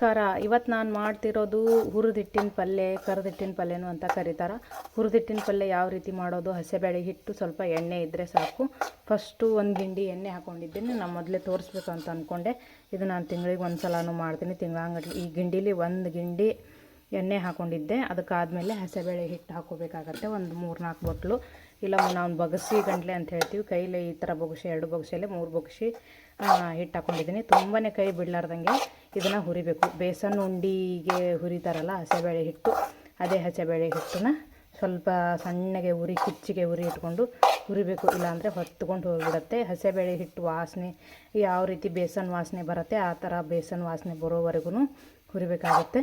ನಮಸ್ಕಾರ ಇವತ್ತು ನಾನು ಮಾಡ್ತಿರೋದು ಹುರಿದಿಟ್ಟಿನ ಪಲ್ಯ, ಕರಿದಿಟ್ಟಿನ ಪಲ್ಯನೂ ಅಂತ ಕರೀತಾರೆ. ಹುರಿದಿಟ್ಟಿನ ಪಲ್ಯ ಯಾವ ರೀತಿ ಮಾಡೋದು? ಹಸೆಬೇಳೆ ಹಿಟ್ಟು ಸ್ವಲ್ಪ ಎಣ್ಣೆ ಇದ್ದರೆ ಸಾಕು. ಫಸ್ಟು ಒಂದು ಗಿಂಡಿ ಎಣ್ಣೆ ಹಾಕ್ಕೊಂಡಿದ್ದೀನಿ ನಾನು ಮೊದಲೇ ತೋರಿಸ್ಬೇಕು ಅಂತ ಅಂದ್ಕೊಂಡೆ ಇದು ನಾನು ತಿಂಗಳಿಗೆ ಒಂದು ಸಲನೂ ಮಾಡ್ತೀನಿ. ತಿಂಗಳಂಗಡಿ ಈ ಗಿಂಡಿಲಿ ಒಂದು ಗಿಂಡಿ ಎಣ್ಣೆ ಹಾಕ್ಕೊಂಡಿದ್ದೆ ಅದಕ್ಕಾದಮೇಲೆ ಹಸೆಬೇಳೆ ಹಿಟ್ಟು ಹಾಕೋಬೇಕಾಗತ್ತೆ. ಒಂದು ಮೂರು ನಾಲ್ಕು ಬೊಟ್ಲು. ಇಲ್ಲ ನಾವು ಬಗಸಿ ಗಂಟ್ಲೆ ಅಂತ ಹೇಳ್ತೀವಿ. ಕೈಲಿ ಈ ಥರ ಬೊಗಸಿ, ಎರಡು ಬೊಗಸಿಯಲ್ಲಿ ಮೂರು ಬೊಗಸಿ ಹಿಟ್ಟು ಹಾಕ್ಕೊಂಡಿದ್ದೀನಿ ತುಂಬಾ ಕೈ ಬಿಡಲಾರ್ದಂಗೆ ಇದನ್ನು ಹುರಿಬೇಕು. ಬೇಸನ್ ಉಂಡಿಗೆ ಹುರಿತಾರಲ್ಲ, ಹಸೆಬೇಳೆ ಹಿಟ್ಟು, ಅದೇ ಹಸೆಬೇಳೆ ಹಿಟ್ಟನ್ನ ಸ್ವಲ್ಪ ಸಣ್ಣಗೆ ಉರಿ, ಕಿಚ್ಚಿಗೆ ಉರಿ ಇಟ್ಕೊಂಡು ಹುರಿಬೇಕು. ಇಲ್ಲಾಂದರೆ ಹೊತ್ಕೊಂಡು ಹೋಗಿಬಿಡುತ್ತೆ. ಹಸೆಬೇಳೆ ಹಿಟ್ಟು ವಾಸನೆ, ಯಾವ ರೀತಿ ಬೇಸನ್ ವಾಸನೆ ಬರುತ್ತೆ, ಆ ಥರ ಬೇಸನ್ ವಾಸನೆ ಬರೋವರೆಗೂ ಹುರಿಬೇಕಾಗುತ್ತೆ.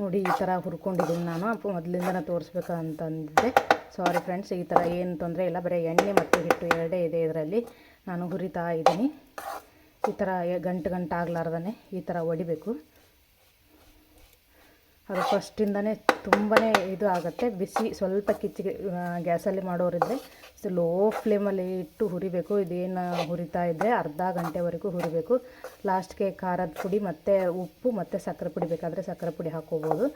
ನೋಡಿ, ಈ ಥರ ಹುರ್ಕೊಂಡಿದ್ದೀನಿ ನಾನು. ಮೊದಲಿಂದನೇ ತೋರಿಸ್ಬೇಕು ಅಂತಂದಿದ್ದೆ ಸಾರಿ ಫ್ರೆಂಡ್ಸ್ ಈ ಥರ ಏನು ತೊಂದರೆ ಇಲ್ಲ. ಬರೀ ಎಣ್ಣೆ ಮತ್ತು ಹಿಟ್ಟು ಎರಡೇ ಇದೆ ಇದರಲ್ಲಿ. ನಾನು ಹುರಿತಾ ಇದ್ದೀನಿ. ಈ ಥರ ಗಂಟು ಗಂಟು ಆಗ್ಲಾರ್ದೇ ಈ ಥರ ಹೊಡಿಬೇಕು ಅದು ಫಸ್ಟಿಂದನೇ ತುಂಬಾ ಇದು ಆಗುತ್ತೆ. ಬಿಸಿ ಸ್ವಲ್ಪ ಕಿಚ್ಚಿಗೆ ಗ್ಯಾಸಲ್ಲಿ ಮಾಡೋರಿದ್ದರೆ ಲೋ ಫ್ಲೇಮಲ್ಲಿ ಇಟ್ಟು ಹುರಿಬೇಕು. ಇದೇನು ಹುರಿತಾ ಇದ್ದರೆ ಅರ್ಧ ಗಂಟೆವರೆಗೂ ಹುರಿಬೇಕು. ಲಾಸ್ಟ್ಗೆ ಖಾರದ ಪುಡಿ ಮತ್ತು ಉಪ್ಪು ಮತ್ತು ಸಕ್ಕರೆ ಪುಡಿ ಬೇಕಾದರೆ ಸಕ್ಕರೆ ಪುಡಿ ಹಾಕ್ಕೋಬೋದು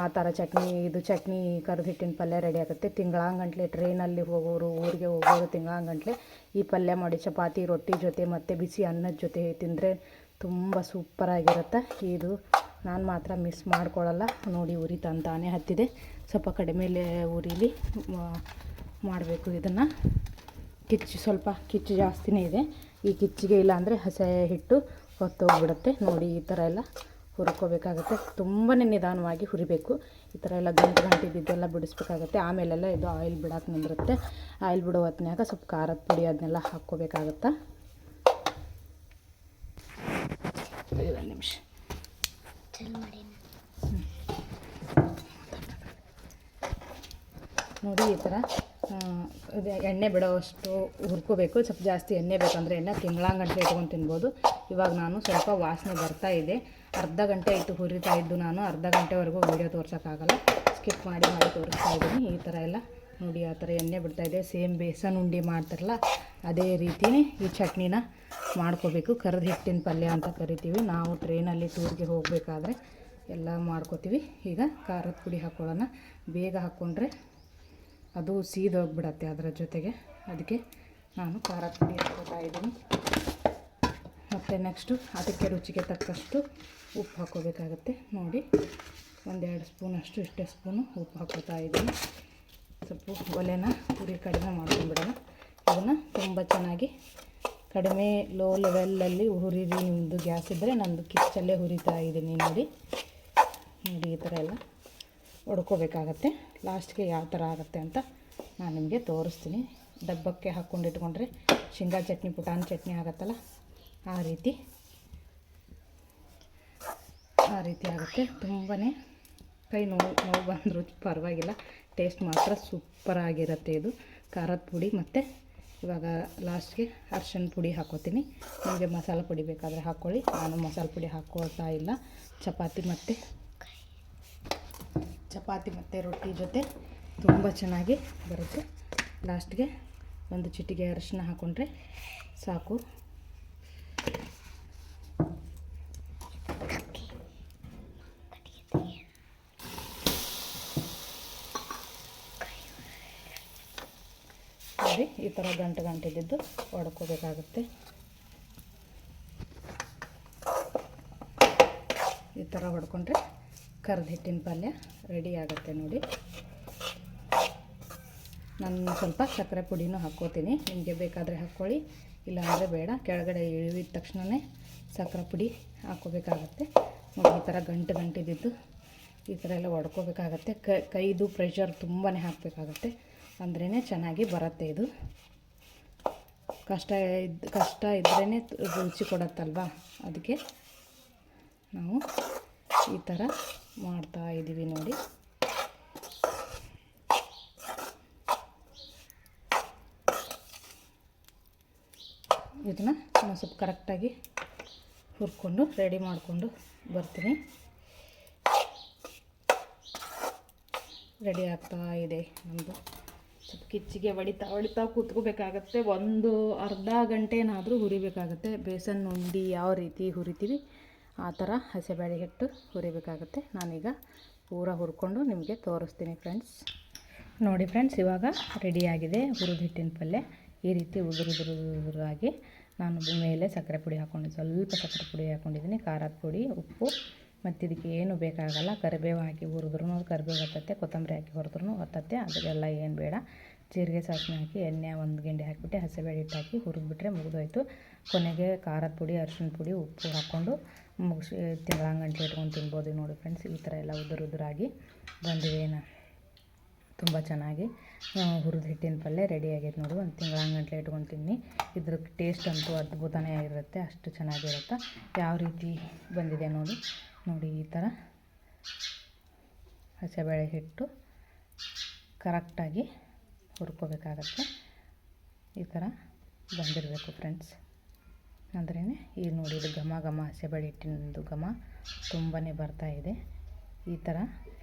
ಆ ಥರ ಚಟ್ನಿ, ಇದು ಚಟ್ನಿ ಕರ್ದು ಹಿಟ್ಟಿನ ಪಲ್ಯ ರೆಡಿ ಆಗುತ್ತೆ. ತಿಂಗಳಂಗಂಟ್ಲೆ ಟ್ರೈನಲ್ಲಿ ಹೋಗೋರು, ಊರಿಗೆ ಹೋಗೋರು ತಿಂಗಳಂಗಂಟ್ಲೆ ಈ ಪಲ್ಯ ಮಾಡಿ ಚಪಾತಿ, ರೊಟ್ಟಿ ಜೊತೆ ಮತ್ತು ಬಿಸಿ ಅನ್ನದ ಜೊತೆ ತಿಂದರೆ ತುಂಬ ಸೂಪರಾಗಿರುತ್ತೆ. ಇದು ನಾನು ಮಾತ್ರ ಮಿಸ್ ಮಾಡ್ಕೊಳ್ಳಲ್ಲ. ನೋಡಿ ಉರಿ ತಂತಾನೆ ಹತ್ತಿದೆ. ಸ್ವಲ್ಪ ಕಡಿಮೆಲೆ ಉರಿಲಿ ಮಾಡಬೇಕು ಇದನ್ನು. ಕಿಚ್ಚು ಸ್ವಲ್ಪ ಕಿಚ್ಚು ಜಾಸ್ತಿನೇ ಇದೆ. ಈ ಕಿಚ್ಚಿಗೆ ಇಲ್ಲ ಅಂದರೆ ಹಸೆ ಹಿಟ್ಟು ಹೊತ್ತೋಗ್ಬಿಡುತ್ತೆ. ನೋಡಿ ಈ ಥರ ಎಲ್ಲ ಹುರ್ಕೋಬೇಕಾಗುತ್ತೆ. ತುಂಬಾ ನಿಧಾನವಾಗಿ ಹುರಿಬೇಕು. ಈ ಥರ ಎಲ್ಲ ಗಂಟು ಗಂಟು ಇದ್ದಿದ್ದೆಲ್ಲ ಬಿಡಿಸ್ಬೇಕಾಗತ್ತೆ. ಆಮೇಲೆಲ್ಲ ಇದು ಆಯಿಲ್ ಬಿಡೋಕೆ ನಿಂದಿರುತ್ತೆ ಆಯಿಲ್ ಬಿಡೋ ಹೊತ್ನ್ಯಾಗ ಸ್ವಲ್ಪ ಖಾರದ ಪುಡಿ ಅದನ್ನೆಲ್ಲ ಹಾಕ್ಕೋಬೇಕಾಗತ್ತೆ? ಒಂದು ನಿಮಿಷ. ನೋಡಿ, ಈ ಥರ ಎಣ್ಣೆ ಬಿಡೋವಷ್ಟು ಹುರ್ಕೋಬೇಕು. ಸ್ವಲ್ಪ ಜಾಸ್ತಿ ಎಣ್ಣೆ ಬೇಕಂದರೆ ಎಣ್ಣೆ ತಿಂಗಳಂಗಂಟೆ ಇಟ್ಕೊಂಡು ತಿನ್ಬೋದು. ಇವಾಗ ನಾನು ಸ್ವಲ್ಪ ವಾಸನೆ ಬರ್ತಾ ಇದೆ. ಅರ್ಧ ಗಂಟೆ ಇಟ್ಟು ಹುರಿತಾ ಇದ್ದು ನಾನು ಅರ್ಧ ಗಂಟೆವರೆಗೂ ವೀಡಿಯೋ ತೋರ್ಸೋಕ್ಕಾಗಲ್ಲ. ಸ್ಕಿಪ್ ಮಾಡಿ ಮಾಡಿ ತೋರಿಸ್ತಾ ಇದ್ದೀನಿ. ಈ ಥರ ಎಲ್ಲ ನೋಡಿ, ಆ ಥರ ಎಣ್ಣೆ ಬಿಡ್ತಾ ಇದೆ. ಸೇಮ್ ಬೇಸನ್ ಉಂಡೆ ಮಾಡ್ತಾರಲ್ಲ ಅದೇ ರೀತಿ ಈ ಚಟ್ನಿನ ಮಾಡ್ಕೋಬೇಕು. ಕರ್ದ ಹಿಟ್ಟಿನ ಪಲ್ಯ ಅಂತ ಕರಿತೀವಿ. ನಾವು ಟ್ರೈನಲ್ಲಿ ಟೂರ್ಗೆ ಹೋಗಬೇಕಾದ್ರೆ ಎಲ್ಲ ಮಾಡ್ಕೋತೀವಿ. ಈಗ ಖಾರದ ಪುಡಿ ಹಾಕ್ಕೊಳ್ಳೋಣ ಬೇಗ ಹಾಕ್ಕೊಂಡ್ರೆ ಅದು ಸೀದೋಗ್ಬಿಡತ್ತೆ ಅದರ ಜೊತೆಗೆ. ಅದಕ್ಕೆ ನಾನು ಖಾರದ ಪುಡಿ ಹಾಕ್ಕೋತಾ ಇದ್ದೀನಿ. ಮತ್ತು ನೆಕ್ಸ್ಟು ಅದಕ್ಕೆ ರುಚಿಗೆ ತಕ್ಕಷ್ಟು ಉಪ್ಪು ಹಾಕ್ಕೋಬೇಕಾಗತ್ತೆ ನೋಡಿ, ಒಂದೆರಡು ಸ್ಪೂನಷ್ಟು ಇಷ್ಟೇ ಸ್ಪೂನು ಉಪ್ಪು ಹಾಕ್ಕೋತಾ ಇದ್ದೀನಿ. ಸ್ವಲ್ಪ ಒಲೆನ ಪುಡಿ ಕಡಿಮೆ ಮಾಡ್ಕೊಂಡ್ಬಿಡೋಣ. ಇದನ್ನು ತುಂಬ ಚೆನ್ನಾಗಿ ಕಡಿಮೆ ಲೋ ಲೆವೆಲಲ್ಲಿ ಹುರಿರಿ ನಿಮ್ಮದು ಗ್ಯಾಸ್ ಇದ್ದರೆ ನಂದು ಕಿಚ್ಚಲ್ಲೇ ಹುರಿತಾ ಇದ್ದೀನಿ ನೋಡಿ. ನೋಡಿ ಈ ಥರ ಎಲ್ಲ ಹೊಡ್ಕೋಬೇಕಾಗತ್ತೆ ಲಾಸ್ಟ್ಗೆ ಯಾವ ಥರ ಆಗುತ್ತೆ ಅಂತ ನಾನು ನಿಮಗೆ ತೋರಿಸ್ತೀನಿ. ಡಬ್ಬಕ್ಕೆ ಹಾಕ್ಕೊಂಡು ಇಟ್ಕೊಂಡ್ರೆ ಶೇಂಗಾ ಚಟ್ನಿ, ಪುಟಾನ್ ಚಟ್ನಿ ಆಗುತ್ತಲ್ಲ? ಆ ರೀತಿ. ಆ ರೀತಿ ಆಗುತ್ತೆ. ತುಂಬಾ ಕೈ ನೋವು ನೋವು ಬಂದರೂ ಪರವಾಗಿಲ್ಲ. ಟೇಸ್ಟ್ ಮಾತ್ರ ಸೂಪರಾಗಿರುತ್ತೆ ಇದು. ಖಾರದ ಪುಡಿ ಮತ್ತು ಇವಾಗ ಲಾಸ್ಟ್ಗೆ ಅರ್ಶಿನ ಪುಡಿ ಹಾಕೋತೀನಿ. ನಿಮಗೆ ಮಸಾಲೆ ಪುಡಿ ಬೇಕಾದರೆ ಹಾಕ್ಕೊಳ್ಳಿ ನಾನು ಮಸಾಲೆ ಪುಡಿ ಹಾಕೋತಾ ಇಲ್ಲ. ಚಪಾತಿ ಮತ್ತು ಚಪಾತಿ ಮತ್ತು ರೊಟ್ಟಿ ಜೊತೆ ತುಂಬ ಚೆನ್ನಾಗಿ ಬರುತ್ತೆ. ಲಾಸ್ಟ್ಗೆ ಒಂದು ಚಿಟಿಗೆ ಅರಿಶಿನ ಹಾಕ್ಕೊಂಡ್ರೆ ಸಾಕು. ನೋಡಿ, ಈ ಥರ ಗಂಟು ಗಂಟಿದ್ದು ಒಡ್ಕೋಬೇಕಾಗುತ್ತೆ. ಈ ಥರ ಹೊಡ್ಕೊಂಡ್ರೆ ಕರ್ದ ಹಿಟ್ಟಿನ ಪಲ್ಯ ರೆಡಿ ಆಗುತ್ತೆ ನೋಡಿ. ನಾನು ಸ್ವಲ್ಪ ಸಕ್ಕರೆ ಪುಡಿನೂ ಹಾಕ್ಕೋತೀನಿ. ನಿಮಗೆ ಬೇಕಾದರೆ ಹಾಕ್ಕೊಳ್ಳಿ, ಇಲ್ಲಾಂದರೆ ಬೇಡ. ಕೆಳಗಡೆ ಇಳಿದ ತಕ್ಷಣವೇ ಸಕ್ಕರೆ ಪುಡಿ ಹಾಕ್ಕೋಬೇಕಾಗತ್ತೆ. ನೋಡಿ, ಈ ಥರ ಗಂಟು ಗಂಟಿದ್ದು ಈ ಥರ ಎಲ್ಲ ಒಡ್ಕೋಬೇಕಾಗತ್ತೆ. ಕೈದು ಪ್ರೆಷರ್ ತುಂಬಾ ಹಾಕಬೇಕಾಗತ್ತೆ. ಅಂದ್ರೇ ಚೆನ್ನಾಗಿ ಬರುತ್ತೆ ಇದು. ಕಷ್ಟ ಇದ್ದು ಕಷ್ಟ ಇದ್ರೇ ರುಚಿ ಕೊಡತ್ತಲ್ವ? ಅದಕ್ಕೆ ನಾವು ಈ ಥರ ಮಾಡ್ತಾ ಇದ್ದೀವಿ ನೋಡಿ. ಇದನ್ನ ನಾನು ಸ್ವಲ್ಪ ಕರೆಕ್ಟಾಗಿ ಹುರ್ಕೊಂಡು ರೆಡಿ ಮಾಡಿಕೊಂಡು ಬರ್ತೀನಿ. ರೆಡಿ ಆಗ್ತಾ ಇದೆ ನಮ್ಮದು ಕಿಚ್ಚಿಗೆ ಹೊಡಿತಾ ಹೊಡಿತಾ ಕೂತ್ಕೋಬೇಕಾಗತ್ತೆ. ಒಂದು ಅರ್ಧ ಗಂಟೆನಾದರೂ ಹುರಿಬೇಕಾಗತ್ತೆ. ಬೇಸನ್, ಉಂಡಿ ಯಾವ ರೀತಿ ಹುರಿತೀವಿ, ಆ ಥರ ಹಸಿಬೇಳೆ ಹಿಟ್ಟು ಹುರಿಬೇಕಾಗುತ್ತೆ. ನಾನೀಗ ಪೂರ ಹುರ್ಕೊಂಡು ನಿಮಗೆ ತೋರಿಸ್ತೀನಿ ಫ್ರೆಂಡ್ಸ್. ನೋಡಿ ಫ್ರೆಂಡ್ಸ್, ಇವಾಗ ರೆಡಿಯಾಗಿದೆ ಹುರಿದ ಹಿಟ್ಟಿನ ಪಲ್ಯ. ಈ ರೀತಿ ಉದುರು ಉದುರು ಉದುರಾಗಿ ನಾನು ಮೇಲೆ ಸಕ್ಕರೆ ಪುಡಿ ಹಾಕ್ಕೊಂಡು, ಸ್ವಲ್ಪ ಸಕ್ಕರೆ ಪುಡಿ ಹಾಕ್ಕೊಂಡಿದ್ದೀನಿ ಖಾರದ ಪುಡಿ, ಉಪ್ಪು. ಮತ್ತು ಇದಕ್ಕೆ ಏನು ಬೇಕಾಗಲ್ಲ. ಕರಿಬೇವು ಹಾಕಿ ಹುರಿದ್ರೂ ಕರಿಬೇವು ಹತ್ತತ್ತೆ, ಕೊತ್ತಂಬರಿ ಹಾಕಿ ಹುರಿದ್ರೂ ಹತ್ತತ್ತೆ. ಅದಕ್ಕೆಲ್ಲ ಏನು ಬೇಡ. ಜೀರಿಗೆ ಸಾಸಿವೆ ಹಾಕಿ ಎಣ್ಣೆ ಒಂದು ಗಿಂಡಿ ಹಾಕಿಬಿಟ್ಟು ಹಸಿಬೇಳೆ ಹಿಟ್ಟು ಹಾಕಿ ಹುರಿದ್ಬಿಟ್ರೆ ಮುಗಿದೋಯ್ತು. ಕೊನೆಗೆ ಖಾರದ ಪುಡಿ ಅರಿಶಿಣ ಪುಡಿ, ಉಪ್ಪು ಹಾಕ್ಕೊಂಡು ಮುಗಿಸಿ ತಿಂಗಳಂಗಂಟ್ಲೆ ಇಟ್ಕೊಂಡು ತಿನ್ಬೋದು. ನೋಡಿ ಫ್ರೆಂಡ್ಸ್, ಈ ಥರ ಎಲ್ಲ ಉದುರು ಉದುರಾಗಿ ಬಂದಿದೆ. ನಾ ತುಂಬ ಚೆನ್ನಾಗಿ ಹುರಿದು ಹಿಟ್ಟಿನ ಪಲ್ಯ ರೆಡಿ ಆಗೈತೆ ನೋಡಿ. ಒಂದು ತಿಂಗಳಂಗಂಟ್ಲೆ ಇಟ್ಕೊಂಡು ತಿನ್ನಿ. ಇದ್ರ ಟೇಸ್ಟ್ ಅಂತೂ ಅದ್ಭುತನೇ ಆಗಿರುತ್ತೆ, ಅಷ್ಟು ಚೆನ್ನಾಗಿರುತ್ತೆ. ಯಾವ ರೀತಿ ಬಂದಿದೆ ನೋಡಿ ನೋಡಿ ಈ ಥರ. ಹಸಿಬೇಳೆ ಹಿಟ್ಟು ಕರೆಕ್ಟಾಗಿ ಹುರ್ಕೋಬೇಕಾಗತ್ತೆ ಈ ಥರ ಬಂದಿರಬೇಕು ಫ್ರೆಂಡ್ಸ್ ಅಂದ್ರೇ ಈಗ ನೋಡಿ ಇದು ಘಮ ಘಮ ಹಸಿಬೇಳೆ ಹಿಟ್ಟಿನದು ಘಮ ತುಂಬಾ ಇದೆ. ಈ ಥರ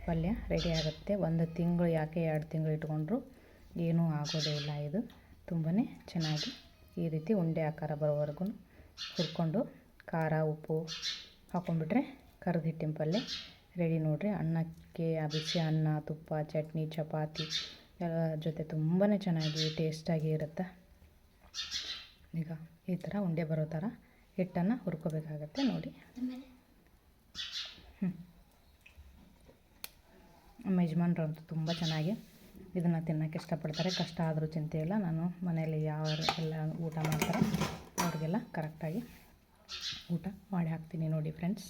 ಪಲ್ಯ ರೆಡಿ ಆಗುತ್ತೆ. ಒಂದು ತಿಂಗಳು, ಯಾಕೆ ಎರಡು ತಿಂಗಳು ಇಟ್ಕೊಂಡ್ರು ಏನೂ ಆಗೋದೇ ಇಲ್ಲ ಇದು. ತುಂಬಾ ಚೆನ್ನಾಗಿ ಈ ರೀತಿ ಉಂಡೆ ಆಕಾರ ಬರೋವರೆಗೂ ಹುರ್ಕೊಂಡು ಖಾರ, ಉಪ್ಪು ಹಾಕ್ಕೊಂಡ್ಬಿಟ್ರೆ ಕರ್ದ ಹಿಟ್ಟಿನ ಪಲ್ಯ. ರೆಡಿ ನೋಡಿರಿ, ಅನ್ನಕ್ಕೆ ಬಿಸಿ ಅನ್ನ, ತುಪ್ಪ, ಚಟ್ನಿ, ಚಪಾತಿ ಜೊತೆ ತುಂಬಾ ಚೆನ್ನಾಗಿ ಟೇಸ್ಟಾಗಿ ಇರುತ್ತೆ. ಈಗ ಈ ಥರ ಉಂಡೆ ಬರೋ ಥರ ಹಿಟ್ಟನ್ನು ಹುರ್ಕೋಬೇಕಾಗತ್ತೆ ನೋಡಿ. ಹ್ಞೂ ನಮ್ಮ ಯಜಮಾನ್ರು ಅಂತೂ ತುಂಬ ಚೆನ್ನಾಗಿ ಇದನ್ನು ತಿನ್ನೋಕ್ಕೆ ಇಷ್ಟಪಡ್ತಾರೆ. ಕಷ್ಟ ಆದರೂ ಚಿಂತೆ ಇಲ್ಲ ನಾನು ಮನೆಯಲ್ಲಿ ಯಾವ ಎಲ್ಲ ಊಟ ಮಾಡ್ತಾರೆ ಅವ್ರಿಗೆಲ್ಲ ಕರೆಕ್ಟಾಗಿ ಊಟ ಮಾಡಿ ಹಾಕ್ತೀನಿ ನೋಡಿ ಫ್ರೆಂಡ್ಸ್